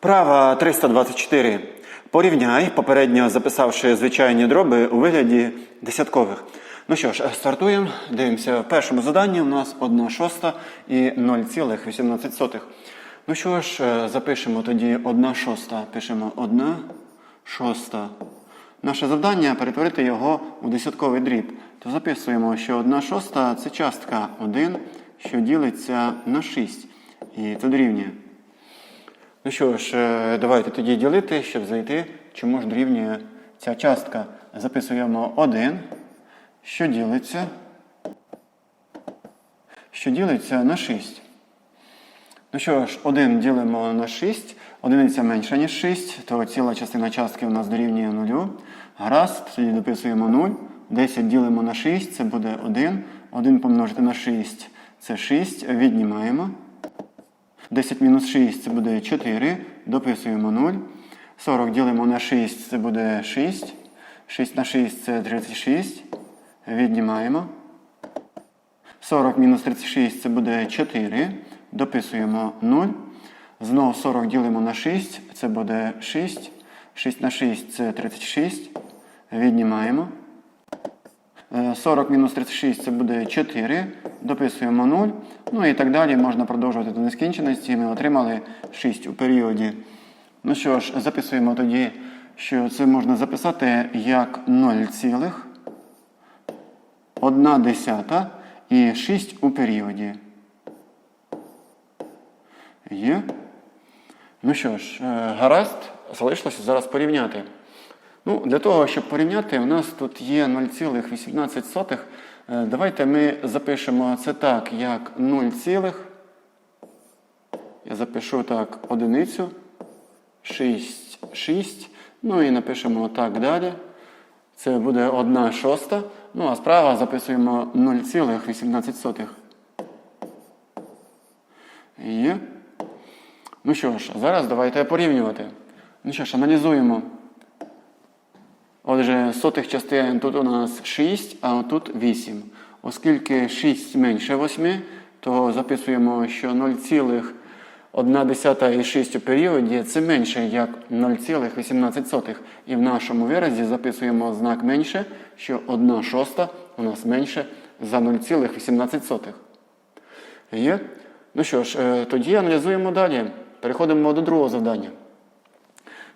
Вправа 324. Порівняй, попередньо записавши звичайні дроби у вигляді десяткових. Ну що ж, стартуємо. Дивимося. В першому заданні у нас 1 шоста і 0,18. Ну що ж, е, запишемо тоді 1 шоста. Пишемо 1 шоста. Наше завдання перетворити його у десятковий дріб. То записуємо, що 1 шоста це частка 1, що ділиться на 6. І це дорівнює. Ну що ж, е, давайте тоді ділити, щоб знайти, чому ж дорівнює ця частка. Записуємо 1, що ділиться, що ділиться на 6. Ну що ж, 1 ділимо на 6, одиниця менша, ніж 6, то ціла частина частки у нас дорівнює 0. Гаразд, тоді дописуємо 0. 10 ділимо на 6, це буде 1. 1 помножити на 6 це 6. Віднімаємо. 10 мінус 6 це буде 4. Дописуємо 0. 40 ділимо на 6, це буде 6. 6 на 6 це 36. Віднімаємо. 40 мінус 36 це буде 4. Дописуємо 0. Знову 40 ділимо на 6, це буде 6. 6 на 6 це 36. Віднімаємо. Е, 40 мінус 36 це буде 4. Дописуємо 0. Ну і так далі можна продовжувати до нескінченості. Ми отримали 6 у періоді. Ну що ж, записуємо тоді, що це можна записати як 0,1 десята і 6 у періоді. Є. Ну що ж, е, гаразд, залишилося зараз порівняти. Ну, Для того, щоб порівняти, у нас тут є 0,18. Е, Давайте ми запишемо це так, як 0, я запишу так одиницю, 6, 6. Ну і напишемо так далі. Це буде 1 шоста. Ну, а справа записуємо 0,18. Є. Ну що ж, зараз давайте порівнювати. Ну що ж, аналізуємо. Отже, сотих частин тут у нас 6, а тут 8. Оскільки 6 менше 8, то записуємо, що 0,1 і 6 у періоді це менше, як 0,18. І в нашому виразі записуємо знак менше, що 1 шоста у нас менше за 0,18. Є? Ну що ж, е, тоді аналізуємо далі. Переходимо до другого завдання.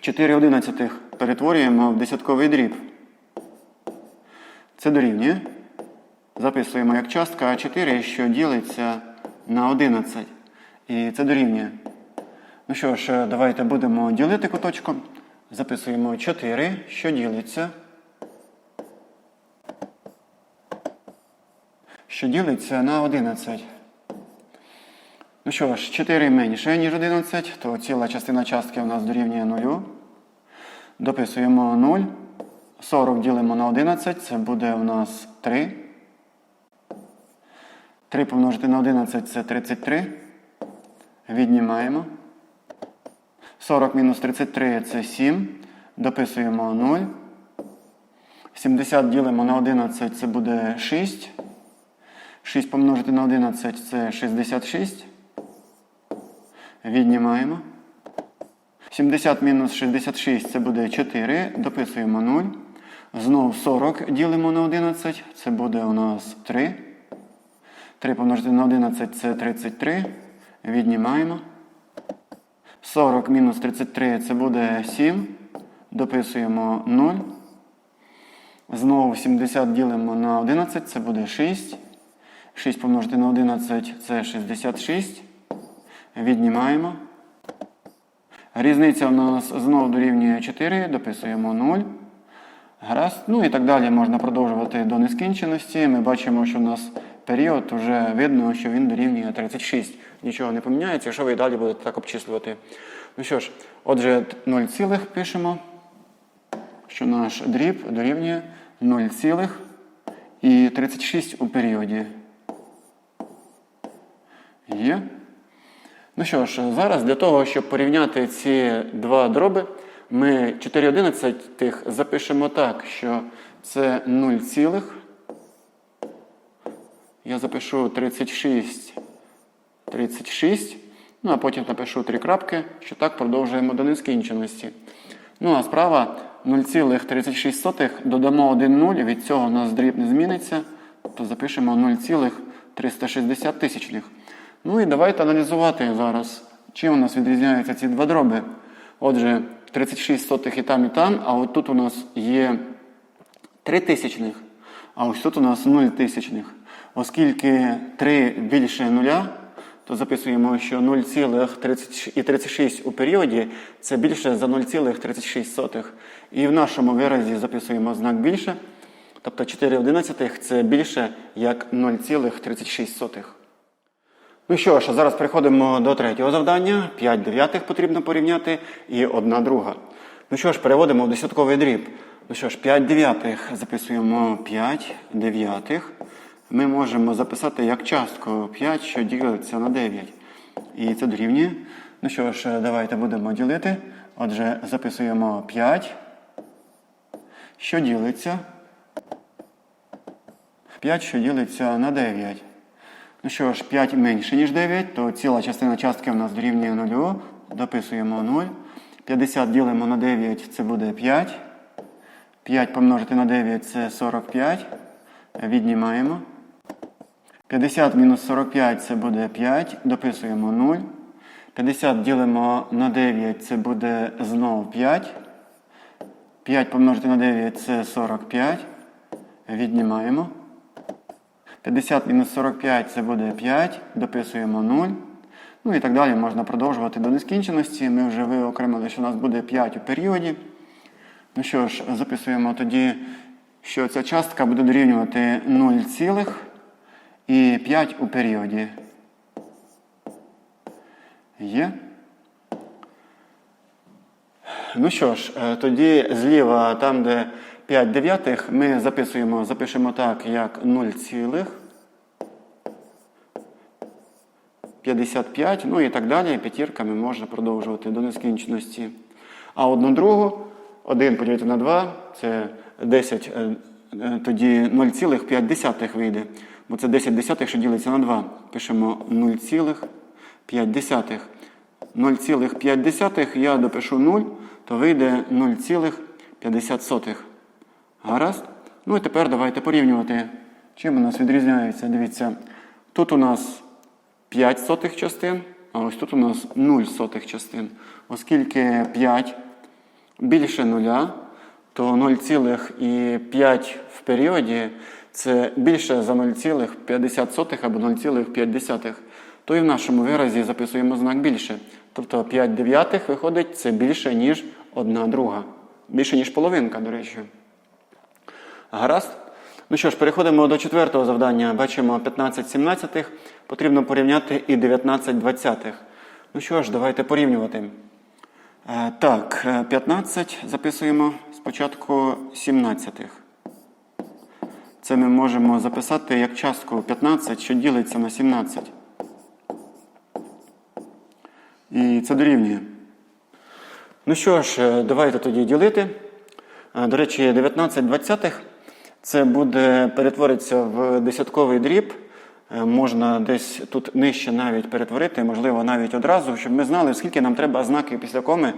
4 одинадцятих перетворюємо в десятковий дріб. Це дорівнює. Записуємо як частка А4, що ділиться на 11. І це дорівнює. Ну що ж, давайте будемо ділити куточком. Записуємо 4, що ділиться. Що ділиться на 11. Ну що ж, 4 менше, ніж 11, то ціла частина частки у нас дорівнює 0. Дописуємо 0. 40 ділимо на 11, це буде у нас 3. 3 помножити на 11 це 33. Віднімаємо. 40 мінус 33 це 7. Дописуємо 0. 70 ділимо на 11, це буде 6. 6 помножити на 11 це 66. Віднімаємо. 70 мінус 66 це буде 4. Дописуємо 0. Знову 40 ділимо на 11. Це буде у нас 3. 3 помножити на 11 це 33. Віднімаємо. 40 мінус 33 це буде 7. Дописуємо 0. Знову 70 ділимо на 11, це буде 6. 6 помножити на 11 це 66. Віднімаємо. Різниця у нас знову дорівнює 4, дописуємо 0. Гаразд. Ну і так далі можна продовжувати до нескінченості. Ми бачимо, що у нас період вже видно, що він дорівнює 36. Нічого не поміняється, якщо ви і далі будете так обчислювати. Ну що ж, отже, 0 цілих пишемо, що наш дріб дорівнює 0 цілих і 36 у періоді. Є. Ну що ж, зараз для того, щоб порівняти ці два дроби, ми 4 одинадцятих запишемо так, що це 0 цілих. Я запишу 36, 36. Ну, а потім напишу три крапки, що так продовжуємо до нескінченості. Ну, а справа 0,36 додамо 1 0, від цього у нас дріб не зміниться, то запишемо 0,360 тисячних. Ну і давайте аналізувати зараз, чим у нас відрізняються ці два дроби. Отже, 36 сотих і там, і там, а от тут у нас є 3 тисячних, а ось тут у нас 0 тисячних. Оскільки 3 більше нуля, то записуємо, що 0,36 у періоді це більше за 0,36. І в нашому виразі записуємо знак більше. Тобто 4 одинадцятих це більше як 0,36. Ну що ж, зараз переходимо до третього завдання. 5 дев'ятих потрібно порівняти і 1 друга. Ну що ж, переводимо в десятковий дріб. Ну що ж, 5 дев'ятих записуємо 5 дев'ятих. Ми можемо записати як частку 5, що ділиться на 9. І це дорівнює. Ну що ж, давайте будемо ділити. Отже, записуємо 5, що ділиться. 5, що ділиться на 9. Ну що ж, 5 менше, ніж 9, то ціла частина частки в нас дорівнює 0. Дописуємо 0. 50 ділимо на 9, це буде 5. 5 помножити на 9 це 45. Віднімаємо. 50 мінус 45 це буде 5. Дописуємо 0. 50 ділимо на 9, це буде знову 5. 5 помножити на 9 це 45. Віднімаємо. 50 мінус 45 це буде 5, дописуємо 0. Ну і так далі можна продовжувати до нескінченості. Ми вже виокремили, що у нас буде 5 у періоді. Ну що ж, записуємо тоді, що ця частка буде дорівнювати 0, цілих і 5 у періоді. Є. Ну що ж, е, тоді зліва, там, де 5 дев'ятих, ми записуємо, запишемо так, як 0, цілих 55, ну і так далі. П'ятірками можна продовжувати до нескінченості. А одну другу, 1 поділити на 2, це 10, е, е, тоді 0,5 вийде. Бо це 10 десятих, що ділиться на 2. Пишемо 0,5. 0,5 я допишу 0, то вийде 0,50. Гаразд? Ну і тепер давайте порівнювати, чим у нас відрізняється. Дивіться, тут у нас 5 сотих частин, а ось тут у нас 0 сотих частин. Оскільки 5 більше нуля, то 0,5 в періоді це більше за 0,50 або 0,5. То і в нашому виразі записуємо знак більше. Тобто 5 дев'ятих виходить це більше, ніж 1 друга. Більше, ніж половинка, до речі. Гаразд? Ну що ж, переходимо до четвертого завдання. Бачимо 15 сімнадцятих. Потрібно порівняти і 19 двадцятих. Ну що ж, давайте порівнювати. Е, Так, е, 15 записуємо спочатку 17. Це ми можемо записати як частку 15, що ділиться на 17. І це дорівнює. Ну що ж, е, давайте тоді ділити. Е, До речі, 19 двадцятих це буде перетвориться в десятковий дріб. Е, Можна десь тут нижче навіть перетворити, можливо, навіть одразу, щоб ми знали, скільки нам треба знаків після коми.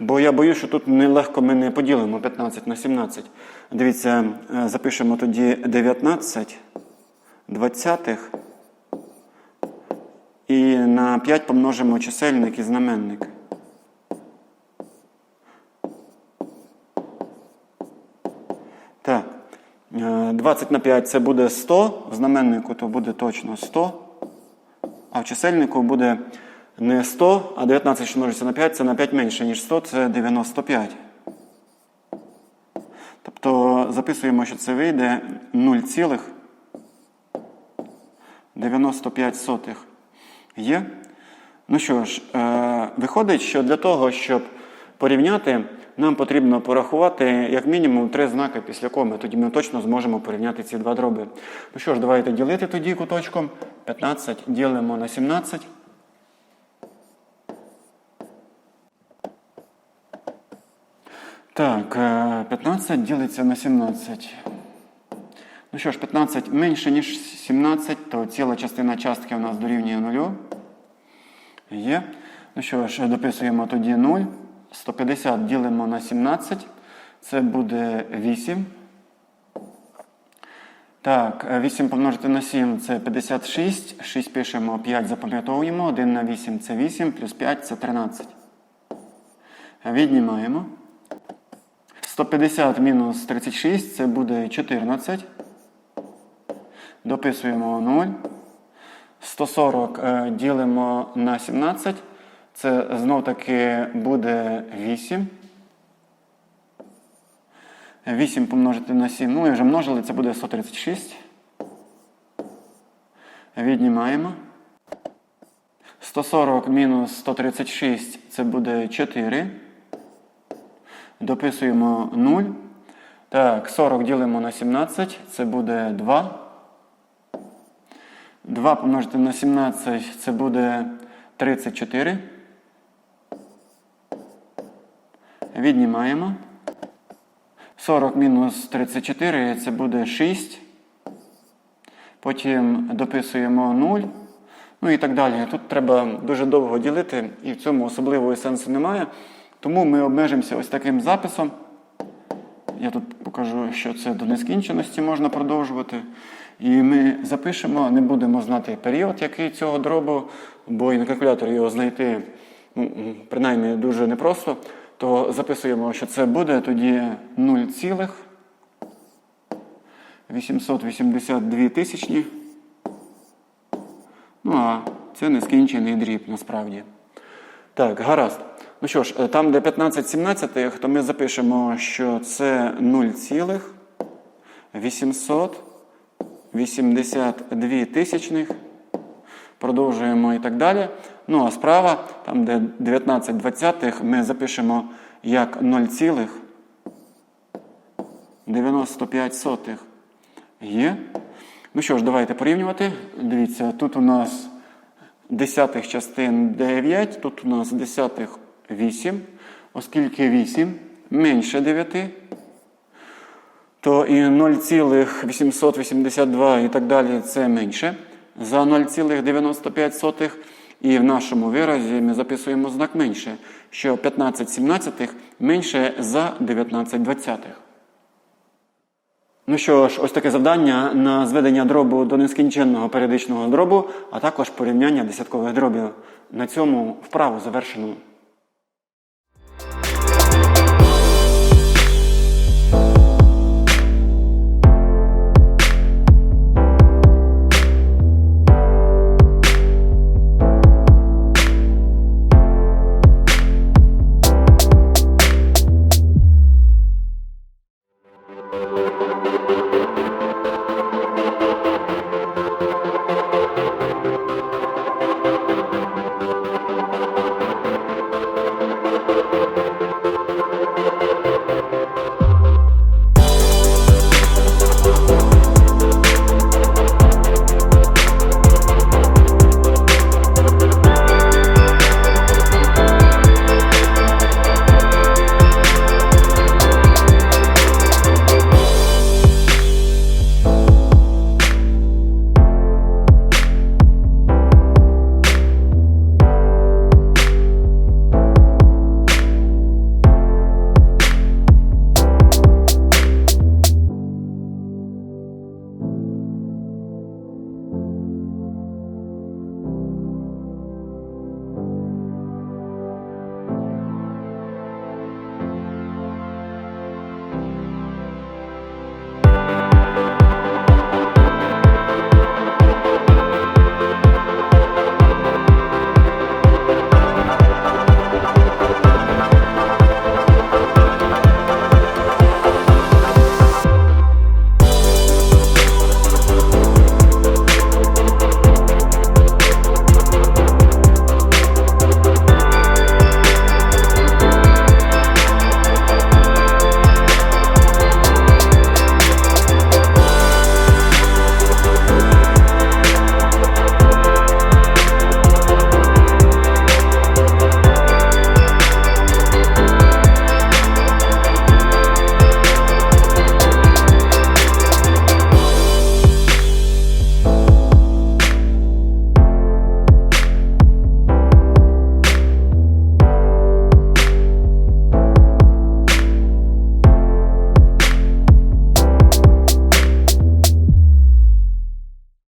Бо я боюсь, що тут нелегко ми не поділимо 15 на 17. Дивіться, е, запишемо тоді 19 двадцятих. І на 5 помножимо чисельник і знаменник. 20 на 5 це буде 100. В знаменнику то буде точно 100. А в чисельнику буде не 100, а 19, що множиться на 5, це на 5 менше, ніж 100, це 95. Тобто записуємо, що це вийде 0,95. Є? Ну що ж, е, виходить, що для того, щоб порівняти, нам потрібно порахувати як мінімум три знаки після коми. Тоді ми точно зможемо порівняти ці два дроби. Ну що ж, давайте ділити тоді куточком. 15 ділимо на 17. Так, е, 15 ділиться на 17. Ну що ж, 15 менше, ніж 17, то ціла частина частки у нас дорівнює нулю. Є. Ну що ж, дописуємо тоді 0. 150 ділимо на 17. Це буде 8. Так, е, 8 помножити на 7 це 56. 6 пишемо, 5 запам'ятовуємо. 1 на 8 це 8, плюс 5 це 13. Віднімаємо. 150 мінус 36 це буде 14. Дописуємо 0. 140 е, ділимо на 17. Це знов таки буде 8. 8 помножити на 7. Ну і вже множили, це буде 136. Віднімаємо. 140 мінус 136 це буде 4. Дописуємо 0. Так, 40 ділимо на 17, це буде 2. 2 помножити на 17 це буде 34. Віднімаємо. 40 мінус 34 це буде 6. Потім дописуємо 0. Ну і так далі. Тут треба дуже довго ділити, і в цьому особливого сенсу немає. Тому ми обмежимося ось таким записом. Я тут покажу, що це до нескінченості можна продовжувати. І ми запишемо, не будемо знати період, який цього дробу, бо і на калькуляторі його знайти ну, принаймні дуже непросто. То записуємо, що це буде тоді 0,882 тисячні. Ну а це нескінчений дріб насправді. Так, гаразд. Ну що ж, е, там, де 15 17, то ми запишемо, що це 0,882 тисячних. Продовжуємо і так далі. Ну а справа, там, де 19 двадцятих, ми запишемо як 0,95. Є. Ну що ж, давайте порівнювати. Дивіться, тут у нас десятих частин 9, тут у нас десятих 8. Оскільки 8 менше 9, то і 0,882 і так далі це менше за 0,95. І в нашому виразі ми записуємо знак менше, що 15 17 менше за 19 двадцятих. Ну що ж, ось таке завдання на зведення дробу до нескінченного періодичного дробу, а також порівняння десяткових дробів. На цьому вправу завершено. Música